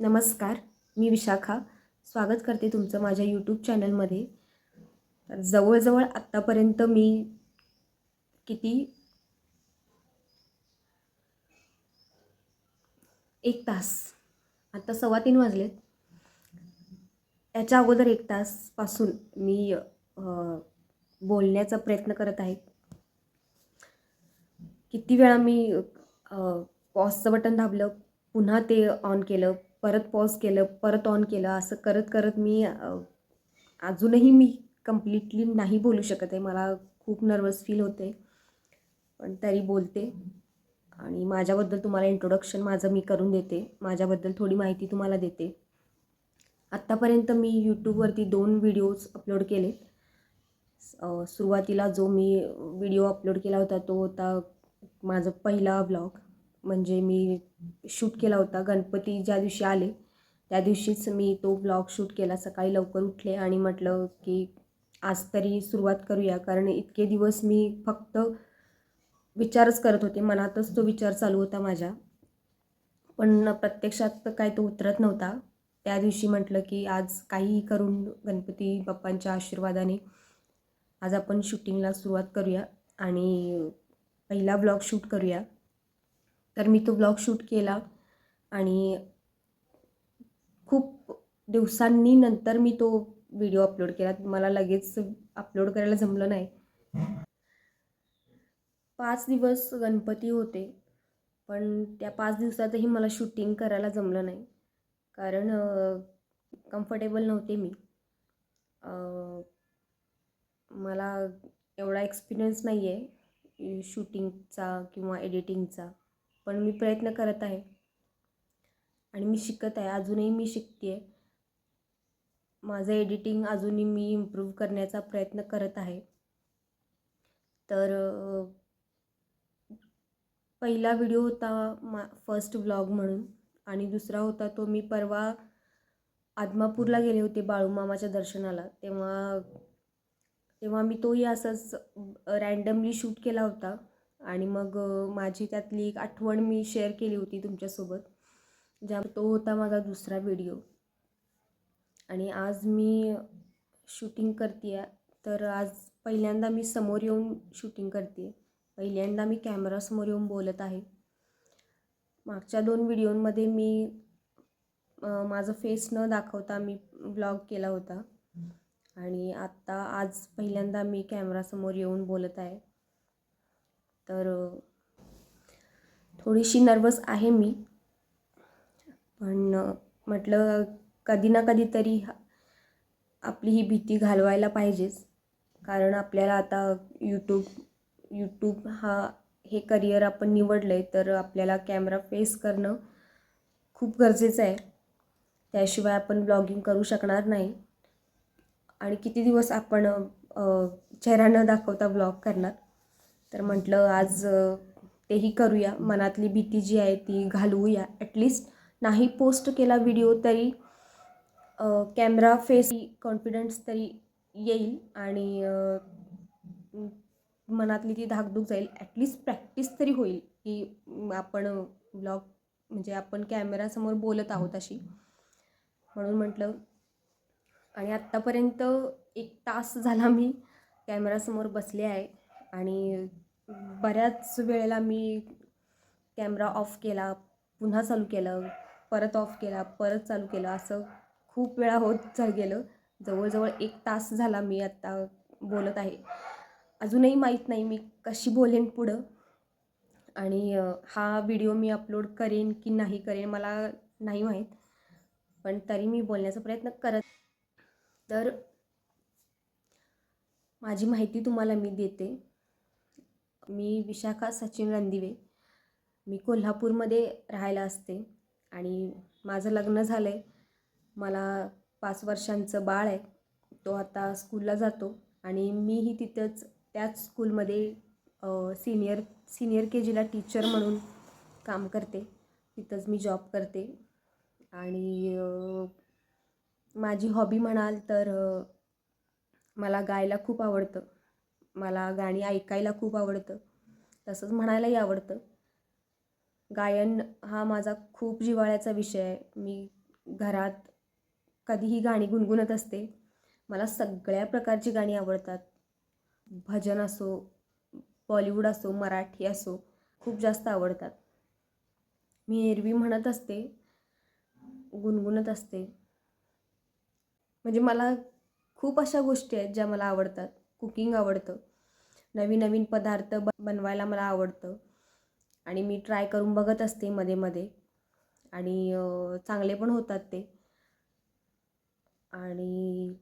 नमस्कार मी विशाखा. स्वागत करते तुमचं माझ्या यूट्यूब चॅनलमध्ये तर जवळजवळ आत्तापर्यंत मी किती? एक तास. आत्ता सव्वा तीन वाजलेत. याच्या अगोदर एक तासपासून मी बोलण्याचा प्रयत्न करत आहे. किती वेळा मी पॉजचं बटन दाबलं पुन्हा ते ऑन केलं परत पॉज केलं परत ऑन केलं असं करत करत मी अजूनही मी कम्प्लिटली नाही बोलू शकत आहे. मला खूप नर्वस फील होते पण तरी बोलते. आणि माझ्याबद्दल तुम्हाला इंट्रोडक्शन माझं मी करून देते. माझ्याबद्दल थोडी माहिती तुम्हाला देते. आत्तापर्यंत मी यूट्यूबवरती दोन व्हिडिओज अपलोड केलेत. सुरुवातीला जो मी व्हिडिओ अपलोड केला होता तो होता माझा पहिला ब्लॉग म्हणजे मी शूट केला होता. गणपती ज्या दिवशी आले त्या दिवशीच मी तो ब्लॉग शूट केला. सकाळी लवकर उठले आणि म्हटलं की आज तरी सुरुवात करूया. कारण इतके दिवस मी फक्त विचारच करत होते. मनातच तो विचार चालू होता माझ्या. पण प्रत्यक्षात काय तो उतरत नव्हता. त्या दिवशी म्हटलं की आज काहीही करून गणपती बाप्पांच्या आशीर्वादाने आज आपण शूटिंगला सुरुवात करूया आणि पहिला ब्लॉग शूट करूया. तर मी तो ब्लॉग शूट केला आणि खूप दिवसांनी नंतर मी तो व्हिडिओ अपलोड केला. मला लगेच अपलोड करायला जमलं नाही. पाच दिवस गणपती होते पण त्या पाच दिवसातही मला शूटिंग करायला जमलं नाही. कारण कम्फर्टेबल नव्हते मी. मला एवढा एक्सपिरियन्स नाही आहे शूटिंगचा किंवा एडिटिंगचा पण मी प्रयत्न करत आहे. आणि मी शिकत आहे. अजूनही मी शिकते आहे माझं एडिटिंग अजूनही मी इम्प्रूव्ह करण्याचा प्रयत्न करत आहे. तर पहिला व्हिडिओ होता मा फर्स्ट व्लॉग म्हणून. आणि दुसरा होता तो मी परवा आदमापूरला गेले होते बाळूमामाच्या दर्शनाला. तेव्हा तेव्हा मी तोही असंच रँडमली शूट केला होता. आणि मग माझी त्यातली एक आठवण मी शेअर केली होती तुमच्यासोबत ज्या तो होता माझा दुसरा व्हिडिओ आणि आज मी शूटिंग करते आहे तर आज पहिल्यांदा मी समोर येऊन शूटिंग करते पहिल्यांदा मी कॅमेरासमोर येऊन बोलत आहे. मागच्या दोन व्हिडिओमध्ये मी माझं फेस न दाखवता मी ब्लॉग केला होता. आणि आत्ता आज पहिल्यांदा मी कॅमेरासमोर येऊन बोलत आहे. तर थोडीशी नर्वस आहे मी. पण म्हटलं कधी ना कधीतरी तरी आपली ही भीती घालवायला पाहिजेच. कारण आपल्याला आता यूट्यूब यूट्यूब हा हे करिअर आपण निवडलं आहे तर आपल्याला कॅमेरा फेस करणं खूप गरजेचं आहे. त्याशिवाय आपण ब्लॉगिंग करू शकणार नाही. आणि किती दिवस आपण चेहऱ्यानं चेहरा न दाखवता ब्लॉग करणार? तर म्हटलं आज तेही करूया. मनातली भीती जी आहे ती घालवूया. ॲटलिस्ट नाही पोस्ट केला व्हिडिओ तरी कॅमेरा फेस कॉन्फिडन्स तरी येईल आणि मनातली ती धाकधूक जाईल. ॲटलिस्ट प्रॅक्टिस तरी होईल की आपण ब्लॉग म्हणजे आपण कॅमेरासमोर बोलत आहोत अशी. म्हणून म्हटलं आणि आत्तापर्यंत एक तास झाला मी कॅमेरासमोर बसले आहे आणि बऱ्याच वेळेला मी कॅमेरा ऑफ केला पुन्हा चालू केलं परत ऑफ केला परत चालू केलं असं खूप वेळा होत चा गेलं. जवळजवळ एक तास झाला मी आत्ता बोलत आहे. अजूनही माहीत नाही मी कशी बोलेन पुढं आणि हा व्हिडिओ मी अपलोड करेन की नाही करेन मला नाही माहीत. पण तरी मी बोलण्याचा प्रयत्न करत तर माझी माहिती तुम्हाला मी देते. मी विशाखा सचिन रणदिवे. मी कोल्हापूरमध्ये राहायला असते आणि माझं लग्न झालं आहे मला पाच वर्षांचं बाळ आहे. तो आता स्कूलला जातो आणि मीही तिथंच त्याच स्कूलमध्ये सिनियर सिनियर के जीला टीचर म्हणून काम करते. तिथंच मी जॉब करते. आणि माझी हॉबी म्हणाल तर मला गायला खूप आवडतं. मला गाणी ऐकायला खूप आवडतं. तसंच म्हणायलाही आवडतं. गायन हा माझा खूप जिव्हाळ्याचा विषय आहे. मी घरात कधीही गाणी गुणगुणत असते. मला सगळ्या प्रकारची गाणी आवडतात. भजन असो बॉलिवूड असो मराठी असो खूप जास्त आवडतात. मी एरवी म्हणत असते गुणगुणत असते. म्हणजे मला खूप अशा गोष्टी आहेत ज्या मला आवडतात. कुकिंग आवडतं. नवीन नवीन पदार्थ ब बनवायला मला आवडतं. आणि मी ट्राय करून बघत असते मध्ये मध्ये. आणि चांगले पण होतात ते. आणि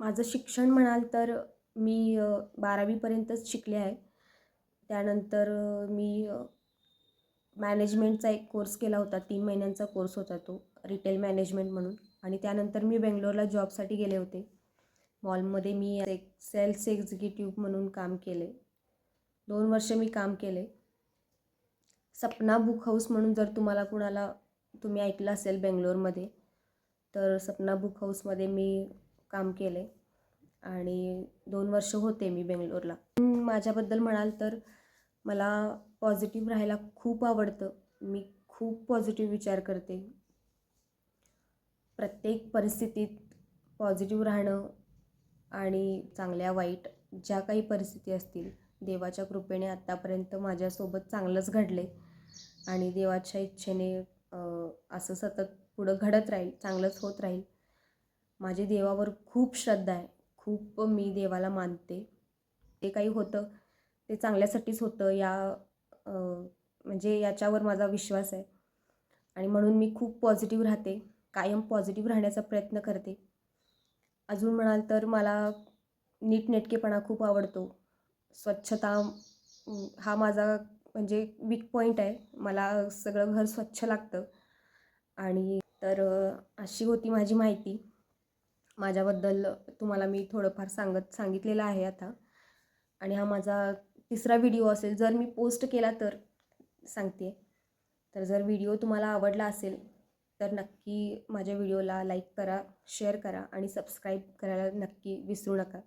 माझं शिक्षण म्हणाल तर मी बारावीपर्यंतच शिकले आहे. त्यानंतर मी मॅनेजमेंटचा एक कोर्स केला होता. तीन महिन्यांचा कोर्स होता तो. रिटेल मॅनेजमेंट म्हणून. आणि त्यानंतर मी बेंगलोरला जॉबसाठी गेले होते. मॉलमध्ये मी एक सेल्स एक्झिक्युटिव्ह म्हणून काम केले. दोन वर्ष मी काम केले. सपना बुक हाऊस म्हणून जर तुम्हाला कुणाला तुम्ही ऐकलं असेल बेंगलोरमध्ये तर सपना बुक हाऊसमध्ये मी काम केले आणि दोन वर्ष होते मी बेंगलोरला. माझ्याबद्दल म्हणाल तर मला पॉझिटिव्ह राहायला खूप आवडतं. मी खूप पॉझिटिव्ह विचार करते. प्रत्येक परिस्थितीत पॉझिटिव्ह राहणं आणि चांगल्या वाईट ज्या काही परिस्थिती असतील देवाच्या कृपेने आत्तापर्यंत माझ्यासोबत चांगलंच घडले. आणि देवाच्या इच्छेने असं सतत पुढं घडत राहील चांगलंच होत राहील. माझी देवावर खूप श्रद्धा आहे. खूप मी देवाला मानते. ते काही होतं ते चांगल्यासाठीच होतं. या म्हणजे याच्यावर माझा विश्वास आहे. आणि म्हणून मी खूप पॉझिटिव्ह राहते. कायम पॉझिटिव्ह राहण्याचा प्रयत्न करते. अजून म्हणाल तर मला नीटनेटकेपणा खूप आवडतो. स्वच्छता हा माझा म्हणजे वीक पॉईंट आहे. मला सगळं घर स्वच्छ लागतं. आणि तर अशी होती माझी माहिती. माझ्याबद्दल तुम्हाला मी थोडंफार सांगत सांगितलेलं आहे आता. आणि हा माझा तिसरा व्हिडिओ असेल. जर मी पोस्ट केला तर सांगते. तर जर व्हिडिओ तुम्हाला आवडला असेल तर नक्की माझ्या व्हिडिओला लाईक करा शेअर करा आणि सबस्क्राईब करायला नक्की विसरू नका.